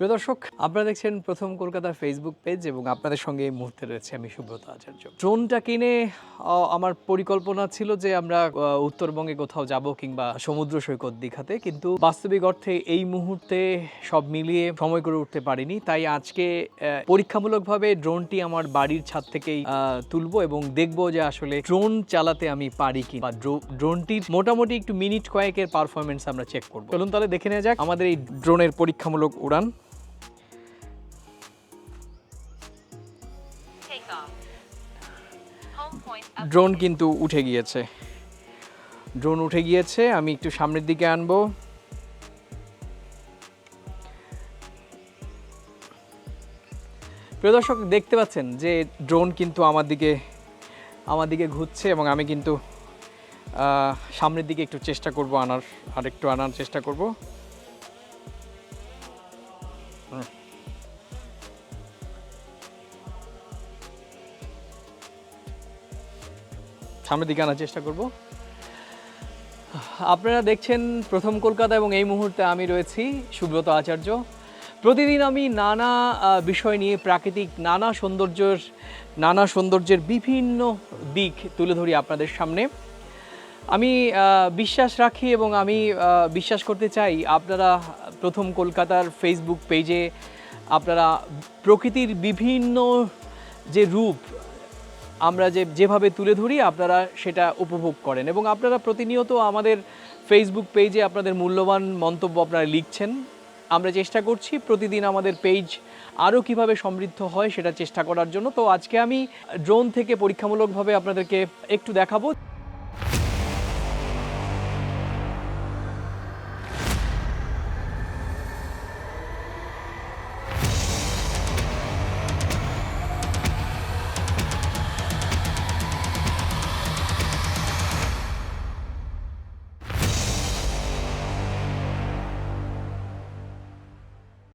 প্রিয় দর্শক, আপনারা দেখছেন প্রথম কলকাতার ফেসবুক পেজ এবং আপনাদের সঙ্গে এই মুহূর্তে রয়েছে আমি সুব্রত আচার্য। ড্রোনটা কিনে আমার পরিকল্পনা ছিল যে আমরা উত্তরবঙ্গে কোথাও যাব কিংবা সমুদ্র সৈকত দীঘাতে, কিন্তু বাস্তবিক অর্থে এই মুহূর্তে সব মিলিয়ে সময় করে উঠতে পারিনি। তাই আজকে পরীক্ষামূলকভাবে ড্রোনটি আমার বাড়ির ছাদ থেকেই তুলবো এবং দেখব যে আসলে ড্রোন চালাতে আমি পারি কি বা ড্রো- ড্রোনটির মোটামুটি একটু মিনিট কয়েকের পারফরমেন্স আমরা চেক করব। চলুন তাহলে দেখে নেওয়া যাক আমাদের এই ড্রোনের পরীক্ষামূলক উড়ান। ড্রোন কিন্তু উঠে গিয়েছে। ড্রোন উঠে গিয়েছে, আমি একটু সামনের দিকে আনব। প্রিয় দর্শক, দেখতে পাচ্ছেন যে ড্রোন কিন্তু আমার দিকে আমার দিকে ঘুরছে এবং আমি কিন্তু সামনের দিকে একটু চেষ্টা করব আনার আর একটু আনার চেষ্টা করব। হুম। সামনের দিকে আনার চেষ্টা করব। আপনারা দেখছেন প্রথম কলকাতা এবং এই মুহূর্তে আমি রয়েছি সুব্রত আচার্য। প্রতিদিন আমি নানা বিষয় নিয়ে প্রাকৃতিক নানা সৌন্দর্যের নানা সৌন্দর্যের বিভিন্ন দিক তুলে ধরি আপনাদের সামনে। আমি বিশ্বাস রাখি এবং আমি বিশ্বাস করতে চাই আপনারা প্রথম কলকাতার ফেসবুক পেজে আপনারা প্রকৃতির বিভিন্ন যে রূপ আমরা যে, যেভাবে তুলে ধরি, আপনারা সেটা উপভোগ করেন। এবং আপনারা প্রতিনিয়ত আমাদের ফেসবুক পেজে আপনাদের মূল্যবান মন্তব্য আপনারা লিখছেন। আমরা চেষ্টা করছি প্রতিদিন আমাদের পেজ আরও কীভাবে সমৃদ্ধ হয় সেটা চেষ্টা করার জন্য। তো আজকে আমি ড্রোন থেকে পরীক্ষামূলকভাবে আপনাদেরকে একটু দেখাবো।